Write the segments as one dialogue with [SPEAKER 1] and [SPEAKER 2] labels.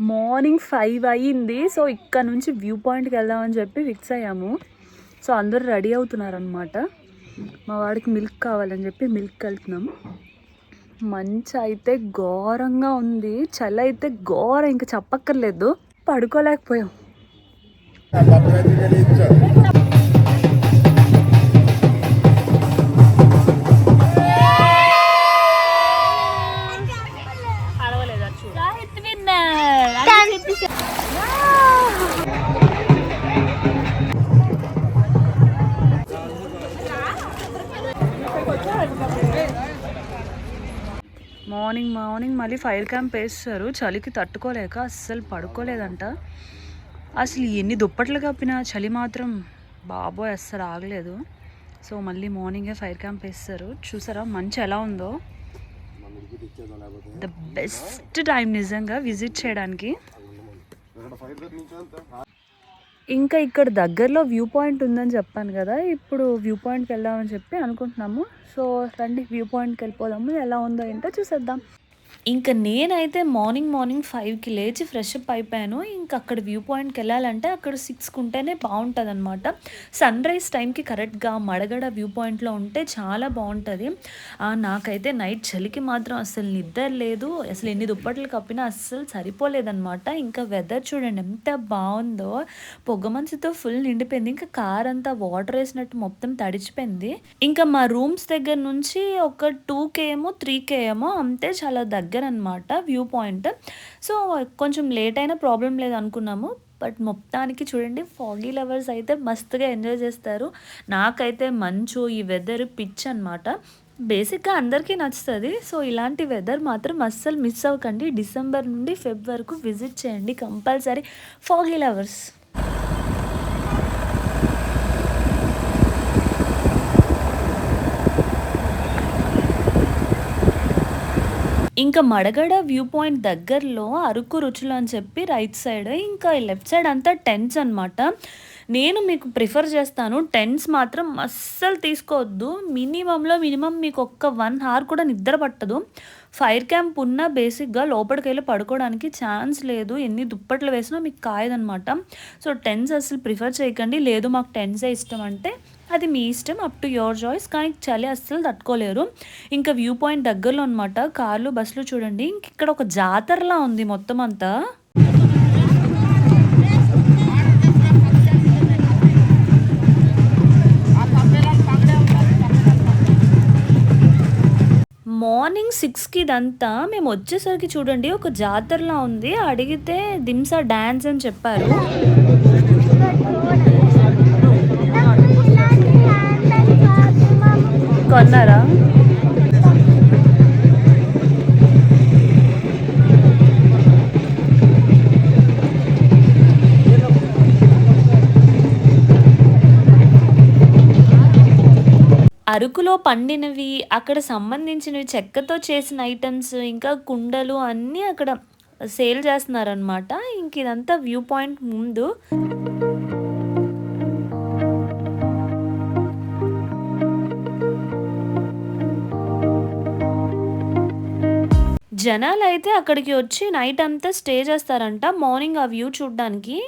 [SPEAKER 1] Morning five అయ్యింది. So ఇక్కడ నుంచి వ్యూ పాయింట్కి వెళ్దామని చెప్పి ఫిక్స్ అయ్యాము. సో అందరూ రెడీ అవుతున్నారనమాట మా వాడికి మిల్క్ కావాలని చెప్పి మిల్క్ వెళ్తున్నాం. మంచి అయితే ఘోరంగా ఉంది. చలి అయితే ఘోరం. ఇంకా చెప్పక్కర్లేదు. పడుకోలేకపోయాం. మార్నింగ్ మార్నింగ్ మళ్ళీ ఫైర్ క్యాంప్ వేస్తారు. చలికి తట్టుకోలేక అస్సలు పడుకోలేదంట. అసలు ఎన్ని దుప్పట్లు కప్పినా చలి మాత్రం బాబోయ్ అస్సలు ఆగలేదు. సో మళ్ళీ మార్నింగే ఫైర్ క్యాంప్ వేస్తారు. చూసారా మంచి ఎలా ఉందో? ద బెస్ట్ టైం నిజంగా విజిట్ చేయడానికి. ఇంకా ఇక్కడ దగ్గరలో వ్యూ పాయింట్ ఉందని చెప్పాను కదా ఇప్పుడు వ్యూ పాయింట్కి వెళ్దామని చెప్పి అనుకుంటున్నాము. సో రండి వ్యూ పాయింట్కి వెళ్ళిపోదాము. ఎలా ఉందో ఏంటో చూసేద్దాం. ఇంకా నేనైతే మార్నింగ్ మార్నింగ్ ఫైవ్కి లేచి ఫ్రెష్ అప్ అయిపోయాను. ఇంకా అక్కడ వ్యూ పాయింట్కి వెళ్ళాలంటే అక్కడ సిక్స్కి ఉంటేనే బాగుంటుంది అనమాట సన్ రైజ్ టైంకి కరెక్ట్గా మడగడ వ్యూ పాయింట్లో ఉంటే చాలా బాగుంటుంది. నాకైతే నైట్ చలికి మాత్రం అసలు నిద్ర లేదు. అసలు ఎన్ని దుప్పట్లు కప్పినా అస్సలు సరిపోలేదన్నమాట. ఇంకా వెదర్ చూడండి ఎంత బాగుందో. పొగ మంచుతో ఫుల్ నిండిపోయింది. ఇంకా కార్ అంతా వాటర్ వేసినట్టు మొత్తం తడిచిపోయింది. ఇంకా మా రూమ్స్ దగ్గర నుంచి ఒక టూ కేఏమో త్రీ కేఏమో అంతే చాలా దగ్గర అనమాట వ్యూ పాయింట్. సో కొంచెం లేట్ అయినా ప్రాబ్లం లేదు అనుకున్నాము. బట్ మొత్తానికి చూడండి ఫాగీ లవర్స్ అయితే మస్తుగా ఎంజాయ్ చేస్తారు. నాకైతే మంచు ఈ వెదర్ పిచ్ అనమాట బేసిక్గా అందరికీ నచ్చుతుంది. సో ఇలాంటి వెదర్ మాత్రం అస్సలు మిస్ అవ్వకండి. డిసెంబర్ నుండి ఫెబ్ వరకు విజిట్ చేయండి. కంపల్సరీ ఫాగీ లవర్స్ ఇంకా మడగడ వ్యూ పాయింట్ దగ్గరలో అరకు రుచులు అని చెప్పి రైట్ సైడ్ ఇంకా లెఫ్ట్ సైడ్ అంతా టెంట్స్ అనమాట నేను మీకు ప్రిఫర్ చేస్తాను టెన్స్ మాత్రం అస్సలు తీసుకోవద్దు. మినిమంలో మినిమం మీకు ఒక్క వన్ అవర్ కూడా నిద్ర పట్టదు. ఫైర్ క్యాంప్ ఉన్న బేసిక్గా లోపలికి వెళ్ళి పడుకోవడానికి ఛాన్స్ లేదు. ఎన్ని దుప్పట్లు వేసినా మీకు కాయదనమాట సో టెన్స్ అసలు ప్రిఫర్ చేయకండి. లేదు మాకు టెన్సే ఇష్టం అంటే అది మీ ఇష్టం అప్ టు యువర్ చాయిస్ కానీ చలి అస్సలు తట్టుకోలేరు. ఇంకా వ్యూ పాయింట్ దగ్గరలో అనమాట కార్లు బస్సులు చూడండి. ఇంక ఇక్కడ ఒక జాతరలా ఉంది మొత్తం అంతా. మార్నింగ్ సిక్స్కి ఇదంతా మేము వచ్చేసరికి చూడండి ఒక జాతరలా ఉంది. అడిగితే దింసా డ్యాన్స్ అని చెప్పారు. కొన్నారా? అరకులో పండినవి అక్కడ సంబంధించినవి చెక్కతో చేసిన ఐటమ్స్ ఇంకా కుండలు అన్నీ అక్కడ సేల్ చేస్తున్నారనమాట ఇంక ఇదంతా వ్యూ పాయింట్ ముందు. జనాలు అయితే అక్కడికి వచ్చి నైట్ అంతా స్టే చేస్తారంట. మార్నింగ్ ఆ వ్యూ చూడడానికి.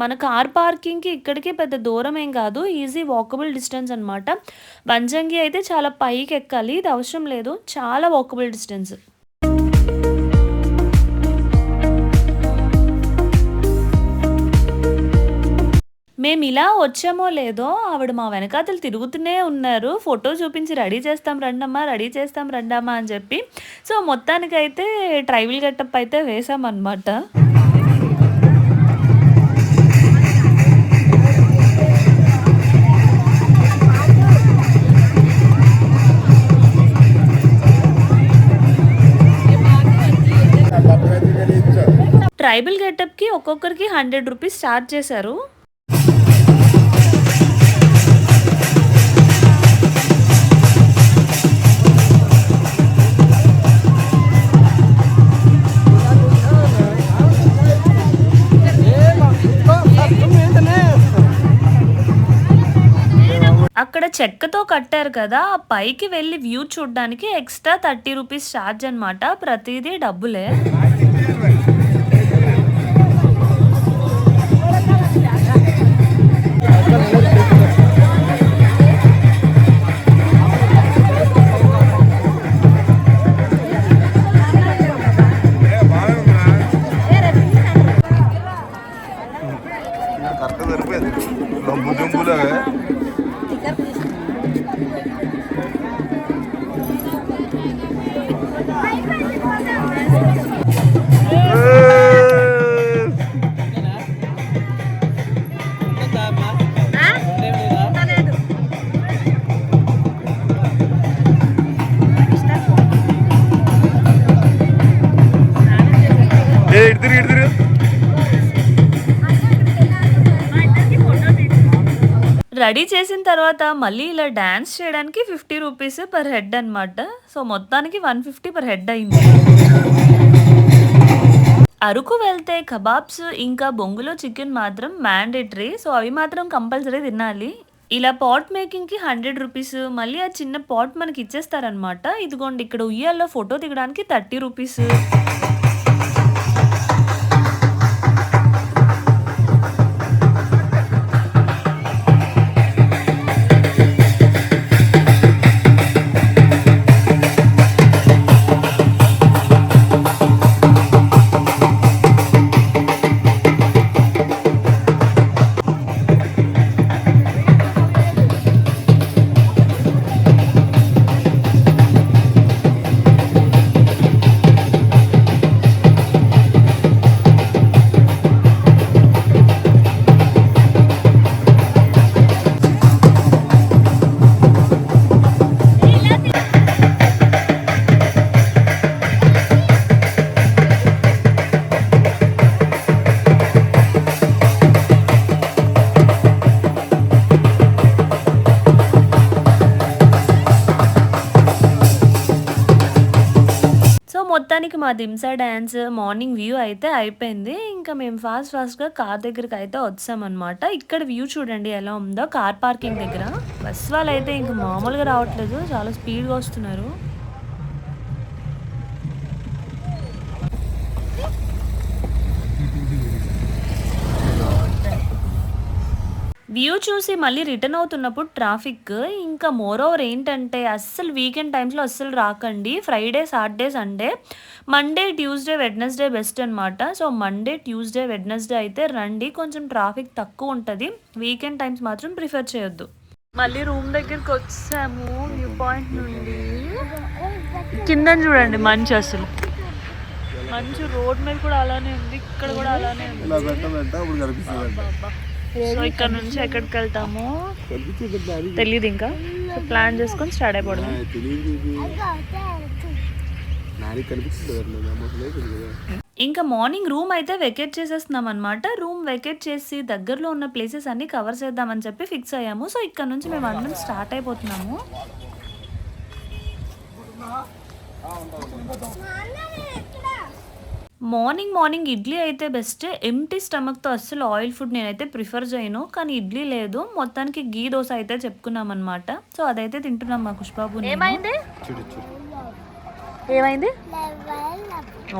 [SPEAKER 1] మన కార్ పార్కింగ్కి ఇక్కడికి పెద్ద దూరం ఏం కాదు ఈజీ వాకబుల్ డిస్టెన్స్ అనమాట బంజంగి అయితే చాలా పైకి ఎక్కాలి ఇది అవసరం లేదు చాలా వాకబుల్ డిస్టెన్స్. మేము ఇలా వచ్చామో లేదో ఆవిడ మా వెనకాతలు తిరుగుతూనే ఉన్నారు. ఫోటో చూపించి రెడీ చేస్తాం రండమ్మా రెడీ చేస్తాం రండమ్మా అని చెప్పి. సో మొత్తానికైతే ట్రైబల్ గెటప్ అయితే వేసామన్నమాట. ట్రైబల్ గెటప్కి ఒక్కొక్కరికి హండ్రెడ్ రూపీస్ ఛార్జ్ చేశారు. అక్కడ చెక్కతో కట్టారు కదా ఆ పైకి వెళ్ళి వ్యూ చూడడానికి ఎక్స్ట్రా థర్టీ రూపీస్ ఛార్జ్ అనమాట ప్రతిదీ డబ్బులే. రెడీ చేసిన తర్వాత మళ్ళీ ఇలా డాన్స్ చేయడానికి ఫిఫ్టీ రూపీస్ పర్ హెడ్ అనమాట సో మొత్తానికి వన్ ఫిఫ్టీ పర్ హెడ్ అయింది. అరకు వెళ్తే కబాబ్స్ ఇంకా బొంగులో చికెన్ మాత్రం మ్యాండేటరీ. సో అవి మాత్రం కంపల్సరీ తినాలి. ఇలా పాట్ మేకింగ్కి హండ్రెడ్ రూపీస్ మళ్ళీ ఆ చిన్న పాట్ మనకి ఇచ్చేస్తారనమాట ఇదిగోండి ఇక్కడ ఉయ్యాల్లో ఫోటో దిగడానికి థర్టీ రూపీస్. మా దింసా డ్యాన్స్ మార్నింగ్ వ్యూ అయితే అయిపోయింది. ఇంకా మేము ఫాస్ట్ ఫాస్ట్గా కార్ దగ్గరికి అయితే వచ్చామన్నమాట. ఇక్కడ వ్యూ చూడండి ఎలా ఉందో. కార్ పార్కింగ్ దగ్గర. బస్ వాళ్ళు అయితే ఇంకా మామూలుగా రావట్లేదు. చాలా స్పీడ్గా వస్తున్నారు. వ్యూ చూసి మళ్ళీ రిటర్న్ అవుతున్నప్పుడు ట్రాఫిక్ ఇంకా మోర్ ఓవర్ ఏంటంటే అస్సలు వీకెండ్ టైమ్స్లో అస్సలు రాకండి. Friday Saturday Sunday Monday Tuesday Wednesday best అనమాట సో మండే ట్యూస్డే వెడ్నెస్డే అయితే రండి. కొంచెం ట్రాఫిక్ తక్కువ ఉంటుంది. వీకెండ్ టైమ్స్ మాత్రం ప్రిఫర్ చేయొద్దు. మళ్ళీ రూమ్ దగ్గరికి వచ్చాము. వ్యూ పాయింట్ నుండి. కింద చూడండి మంచి అసలు. మంచి రోడ్ మీద కూడా అలానే ఉంది. ఇక్కడ కూడా అలానే ఉంది. సో ఇక్కడ నుంచి ఎక్కడికి వెళ్తాము? తెలియదు ఇంకా. సో ప్లాన్ చేసుకొని స్టార్ట్ అయిపోవడం ఇంకా మార్నింగ్ రూమ్ అయితే వెకేట్ చేసేస్తున్నాం అనమాట రూమ్ వెకేట్ చేసి దగ్గరలో ఉన్న ప్లేసెస్ అన్ని కవర్ చేద్దామని చెప్పి ఫిక్స్ అయ్యాము. సో ఇక్కడ నుంచి మేము అందరం స్టార్ట్ అయిపోతున్నాము. మార్నింగ్ మార్నింగ్ ఇడ్లీ అయితే బెస్ట్ ఎంటీ స్టమక్తో అస్సలు ఆయిల్ ఫుడ్ నేనైతే ప్రిఫర్ చేయను. కానీ ఇడ్లీ లేదు. మొత్తానికి గీ దోశ అయితే చెప్పుకున్నాం అనమాట సో అదైతే తింటున్నాం మా కుష్బాబు ఏమైంది? ఏమైంది?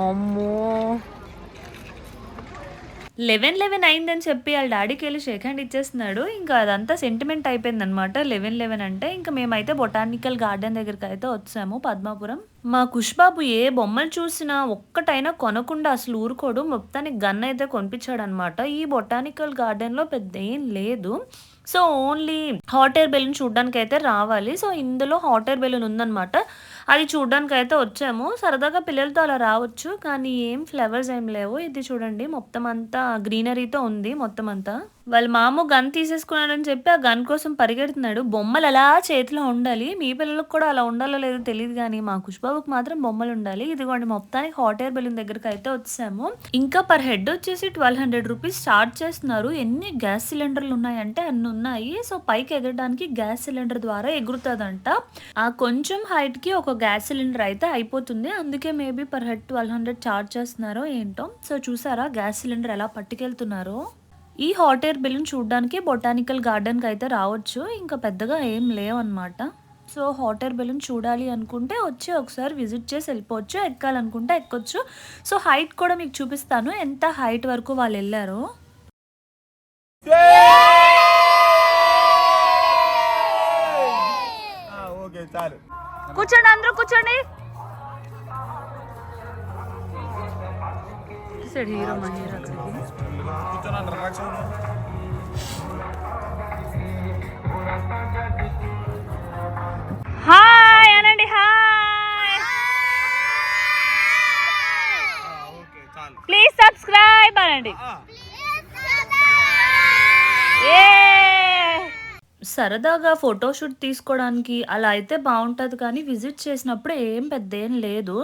[SPEAKER 1] అమ్మో. లెవెన్ లెవెన్ అయిందని చెప్పి వాళ్ళ డాడీకి వెళ్ళి షేక్ హ్యాండ్ ఇచ్చేస్తున్నాడు. ఇంకా అదంతా సెంటిమెంట్ అయిపోయింది అనమాట లెవెన్ లెవెన్ అంటే ఇంకా మేమైతే బొటానికల్ గార్డెన్ దగ్గరికి అయితే వచ్చాము పద్మాపురం. మా కుష్బాబు ఏ బొమ్మలు చూసినా ఒక్కటైనా కొనకుండా అసలు ఊరుకోడు. మొత్తానికి గన్ అయితే కొనిపించాడనమాట ఈ బొటానికల్ గార్డెన్లో పెద్ద ఏం లేదు. So only hot air balloon చూడడానికి అయితే రావాలి. సో ఇందులో హాట్ ఎయిర్ బెలూన్ ఉందన్నమాట. అది చూడడానికి అయితే వచ్చాము. సరదాగా పిల్లలతో అలా రావచ్చు. కానీ ఏం ఫ్లవర్స్ ఏం లేవు. ఇది చూడండి. మొత్తం అంతా గ్రీనరీతో ఉంది. మొత్తం అంతా. వాళ్ళ మామ గన్ తీసేసుకున్నాడని చెప్పి ఆ గన్ కోసం పరిగెడుతున్నాడు. బొమ్మలు అలా చేతిలో ఉండాలి. మీ పిల్లలకు కూడా అలా ఉండాలో లేదో తెలియదు కానీ మా కుష్బాబుకి మాత్రం బొమ్మలు ఉండాలి. ఇదిగోండి మొత్తానికి హాట్ ఎయిర్ బెలూన్ దగ్గరికి అయితే వచ్చాము ఇంకా పర్ హెడ్ వచ్చేసి ట్వెల్వ్ హండ్రెడ్ రూపీస్ చార్జ్ చేస్తున్నారు. ఎన్ని గ్యాస్ సిలిండర్లు ఉన్నాయంటే అన్ని ఉన్నాయి. సో పైకి ఎగరడానికి గ్యాస్ సిలిండర్ ద్వారా ఎగురుతుందంట. ఆ కొంచెం హైట్కి ఒక గ్యాస్ సిలిండర్ అయితే అయిపోతుంది. అందుకే maybe per head twelve hundred charge చేస్తున్నారో. ఏంటో? సో చూసారా గ్యాస్ సిలిండర్ ఎలా పట్టుకెళ్తున్నారో? ఈ హాట్ ఎయిర్ బెలూన్ చూడడానికి బొటానికల్ గార్డెన్కి అయితే రావచ్చు. ఇంకా పెద్దగా ఏం లేవన్నమాట. సో హాట్ ఎయిర్ బెలూన్ చూడాలి అనుకుంటే వచ్చి ఒకసారి విజిట్ చేసి వెళ్ళిపోవచ్చు. ఎక్కాలనుకుంటే ఎక్కొచ్చు. సో హైట్ కూడా మీకు చూపిస్తాను. ఎంత హైట్ వరకు వాళ్ళు వెళ్ళారో.
[SPEAKER 2] ఓకే చాలు.
[SPEAKER 1] కూర్చోండి అందరూ కూర్చోండి. హీరో హీరో హాయ్ అనండి హాయ్ ప్లీజ్ సబ్స్క్రైబ్ అనండి సరదాగా ఫోటోషూట్ తీసుకోవడానికి అలా అయితే బాగుంటుంది కానీ విజిట్ చేసినప్పుడు ఏం పెద్ద ఏం లేదు.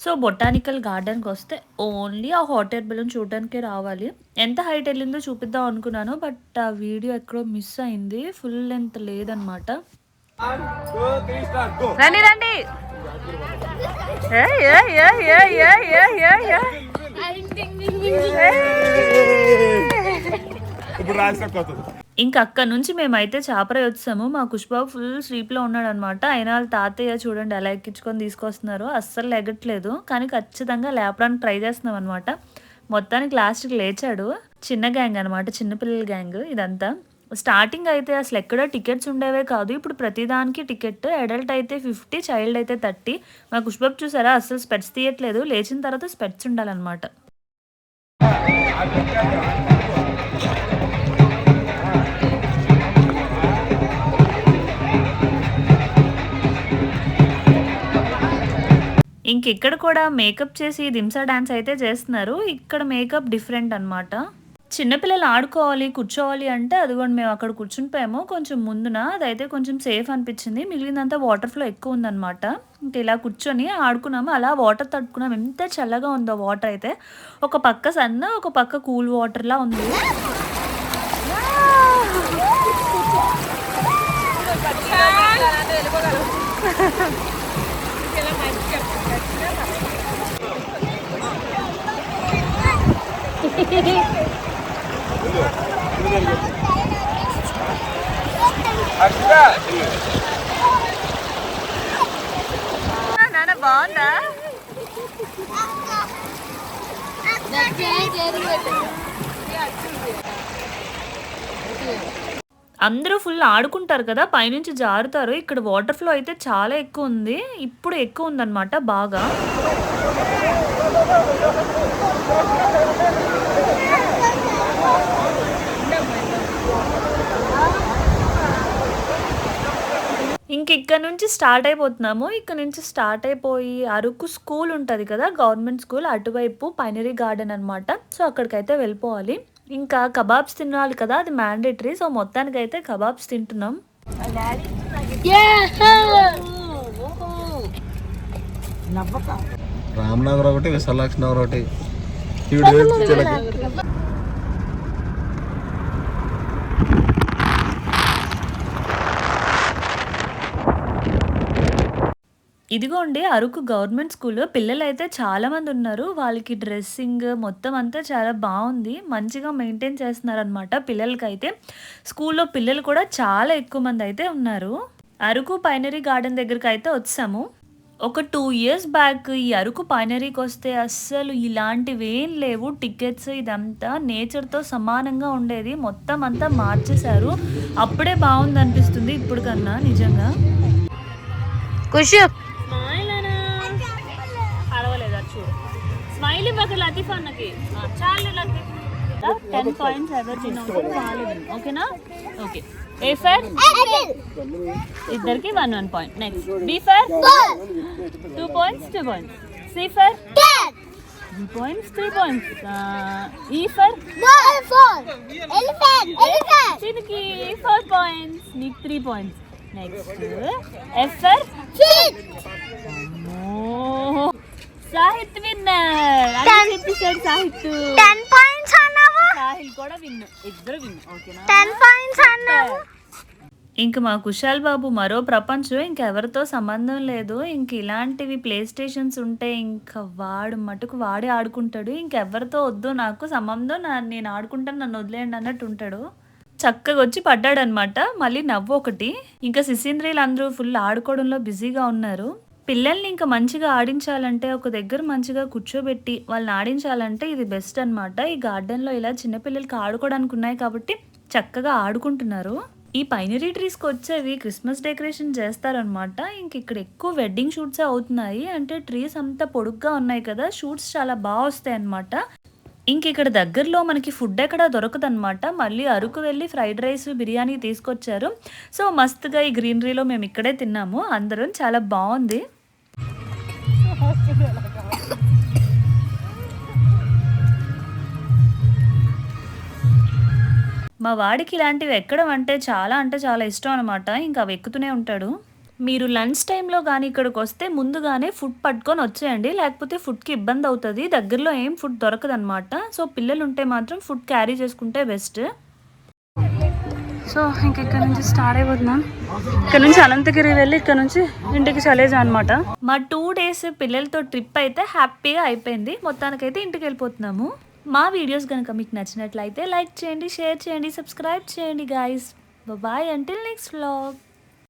[SPEAKER 1] సో బొటానికల్ గార్డెన్కి వస్తే ఓన్లీ ఆ హాట్ ఎయిర్ బెలూన్ చూడడానికే రావాలి. ఎంత హైట్ వెళ్ళిందో చూపిద్దాం అనుకున్నాను బట్ ఆ వీడియో ఎక్కడో మిస్ అయింది. ఫుల్ లెంత్ లేదనమాట రండి రండి. ఏయ్, ఏయ్, ఏయ్, ఏయ్, ఏయ్, ఏయ్, ఏయ్, ఏయ్.
[SPEAKER 2] ఇప్పుడు రాసిన కొత్త
[SPEAKER 1] ఇంకా అక్కడ నుంచి మేమైతే చాపర వచ్చాము. మా కుష్బాబు ఫుల్ స్లీప్లో ఉన్నాడు అనమాట అయినా వాళ్ళ తాతయ్య చూడండి ఎలా ఎక్కించుకొని తీసుకొస్తున్నారు. అస్సలు లెగట్లేదు. కానీ ఖచ్చితంగా లేపడానికి ట్రై చేస్తున్నాం అనమాట మొత్తానికి లాస్ట్కి లేచాడు. చిన్న గ్యాంగ్ అనమాట. చిన్నపిల్లల గ్యాంగ్ ఇదంతా. స్టార్టింగ్ అయితే అసలు ఎక్కడ టికెట్స్ ఉండేవే కాదు. ఇప్పుడు ప్రతిదానికి టికెట్ అడల్ట్ అయితే ఫిఫ్టీ చైల్డ్ అయితే థర్టీ. మా కుష్బాబు చూసారా? అస్సలు స్పెట్స్ తీయట్లేదు. లేచిన తర్వాత స్పెట్స్ ఉండాలన్నమాట ఇంక ఇక్కడ కూడా మేకప్ చేసి దింసా డాన్స్ అయితే చేస్తున్నారు. ఇక్కడ మేకప్ డిఫరెంట్ అన్నమాట. చిన్నపిల్లలు ఆడుకోవాలి కూర్చోవాలి అంటే అదిగోండి మేము అక్కడ కూర్చునిపోయాము కొంచెం ముందున అదైతే కొంచెం సేఫ్ అనిపించింది. మిగిలినంతా వాటర్ ఫ్లో ఎక్కువ ఉందన్నమాట. ఇంక ఇలా కూర్చొని ఆడుకున్నాము. అలా వాటర్ తట్టుకున్నాం ఎంత చల్లగా ఉందో వాటర్ అయితే. ఒక పక్క సన్న ఒక పక్క కూల్ వాటర్లా ఉంది. నాన్న బాగుందా? అందరూ ఫుల్ ఆడుకుంటారు కదా పైనుంచి జారుతారు. ఇక్కడ వాటర్ ఫ్లో అయితే చాలా ఎక్కువ ఉంది. ఇప్పుడు ఎక్కువ ఉందన్నమాట బాగా. ఇంక ఇక్కడ నుంచి స్టార్ట్ అయిపోతున్నాము. ఇక్కడ నుంచి స్టార్ట్ అయిపోయి అరకు స్కూల్ ఉంటుంది కదా గవర్నమెంట్ స్కూల్ అటువైపు పైనరీ గార్డెన్ అన్నమాట. సో అక్కడికైతే వెళ్ళిపోవాలి. ఇంకా కబాబ్స్ తినాలి కదా అది మ్యాండేటరీ సో మొత్తానికి అయితే కబాబ్స్ తింటున్నాం.
[SPEAKER 2] రామ్నగర్ ఒకటి విశాలాక్షి నగర్ ఒకటి.
[SPEAKER 1] ఇదిగోండి అరకు గవర్నమెంట్ స్కూల్లో పిల్లలు అయితే ఉన్నారు. వాళ్ళకి డ్రెస్సింగ్ మొత్తం అంతా చాలా బాగుంది. మంచిగా మెయింటైన్ చేస్తున్నారనమాట పిల్లలకైతే. స్కూల్లో పిల్లలు కూడా చాలా ఎక్కువ మంది అయితే ఉన్నారు. అరకు పైనరీ గార్డెన్ దగ్గరికి అయితే వచ్చాము. ఒక టూ ఇయర్స్ బ్యాక్ ఈ అరకు పైనరీకి వస్తే అస్సలు ఇలాంటివి ఏం లేవు. టికెట్స్ ఇదంతా నేచర్తో సమానంగా ఉండేది. మొత్తం అంతా మార్చేశారు. అప్పుడే బాగుంది అనిపిస్తుంది ఇప్పుడు కన్నా నిజంగా.
[SPEAKER 3] ఖుషు
[SPEAKER 1] స్మైల్ ఇవ్వక లతీఫ్ అన్నకి. ఆ, చాలు లతీఫ్ టెన్ పాయింట్స్ ఎవరు తినవుతారు వాళ్ళు win. ఓకేనా ఓకే ఏ ఫర్ ఇద్దరికి one one point next B for two points two points C for three points three points E for దీనికి ఫోర్ పాయింట్స్ నీకు three points next F for అమ్మో. Sahith winner. అని చెప్పేసాడు Sahith.
[SPEAKER 3] Ten points అన్నావు?
[SPEAKER 1] సాహిల్ కూడా win ఇద్దరు win ఓకేనా?
[SPEAKER 3] టెన్ పాయింట్స్ అన్నావు.
[SPEAKER 1] ఇంక మా కుశాల్ బాబు మరో ప్రపంచం ఇంకెవరితో సంబంధం లేదు. ఇంక ఇలాంటివి ప్లే స్టేషన్స్ ఉంటే ఇంకా వాడు మటుకు వాడే ఆడుకుంటాడు. ఇంకెవరితో వద్దు నాకు సంబంధం నా నేను ఆడుకుంటాను నన్ను వదిలేయండి అన్నట్టు ఉంటాడు. చక్కగా వచ్చి పడ్డాడు అనమాట మళ్ళీ నవ్వు ఒకటి. ఇంకా శిశీంద్రియులు అందరూ ఫుల్ ఆడుకోవడంలో బిజీగా ఉన్నారు. పిల్లల్ని ఇంకా మంచిగా ఆడించాలంటే ఒక దగ్గర మంచిగా కూర్చోబెట్టి వాళ్ళని ఆడించాలంటే ఇది బెస్ట్ అన్నమాట. ఈ గార్డెన్లో ఇలా చిన్నపిల్లలకి ఆడుకోవడానికి ఉన్నాయి కాబట్టి చక్కగా ఆడుకుంటున్నారు. ఈ పైనరీ ట్రీస్కి వచ్చేవి క్రిస్మస్ డెకరేషన్ చేస్తారనమాట ఇంక ఇక్కడ ఎక్కువ వెడ్డింగ్ షూట్సే అవుతున్నాయి. అంటే ట్రీస్ అంతా పొడుగ్గా ఉన్నాయి కదా షూట్స్ చాలా బాగా వస్తాయి అనమాట ఇంక ఇక్కడ దగ్గరలో మనకి ఫుడ్ ఎక్కడ దొరకదనమాట మళ్ళీ అరకు వెళ్ళి ఫ్రైడ్ రైస్ బిర్యానీ తీసుకొచ్చారు. సో మస్తుగా ఈ గ్రీనరీలో మేము ఇక్కడే తిన్నాము. అందరం చాలా బాగుంది. మా వాడికి ఇలాంటివి ఎక్కడం అంటే చాలా అంటే చాలా ఇష్టం అనమాట ఇంకా అవి ఎక్కుతూనే ఉంటాడు. మీరు లంచ్ టైంలో కానీ ఇక్కడికి వస్తే ముందుగానే ఫుడ్ పట్టుకొని వచ్చేయండి. లేకపోతే ఫుడ్కి ఇబ్బంది అవుతుంది. దగ్గరలో ఏం ఫుడ్ దొరకదనమాట సో పిల్లలు ఉంటే మాత్రం ఫుడ్ క్యారీ చేసుకుంటే బెస్ట్. సో ఇంక ఇక్కడ నుంచి స్టార్ట్ అయిపోతున్నాం. ఇక్కడ నుంచి అనంతగిరి వెళ్ళి ఇక్కడ నుంచి ఇంటికి చలేజా అనమాట మా టూ డేస్ పిల్లలతో ట్రిప్ అయితే హ్యాపీగా అయిపోయింది. మొత్తానికైతే ఇంటికి వెళ్ళిపోతున్నాము. మా వీడియోస్ కనుక మీకు నచ్చినట్లయితే లైక్ చేయండి షేర్ చేయండి సబ్స్క్రైబ్ చేయండి guys bye until next vlog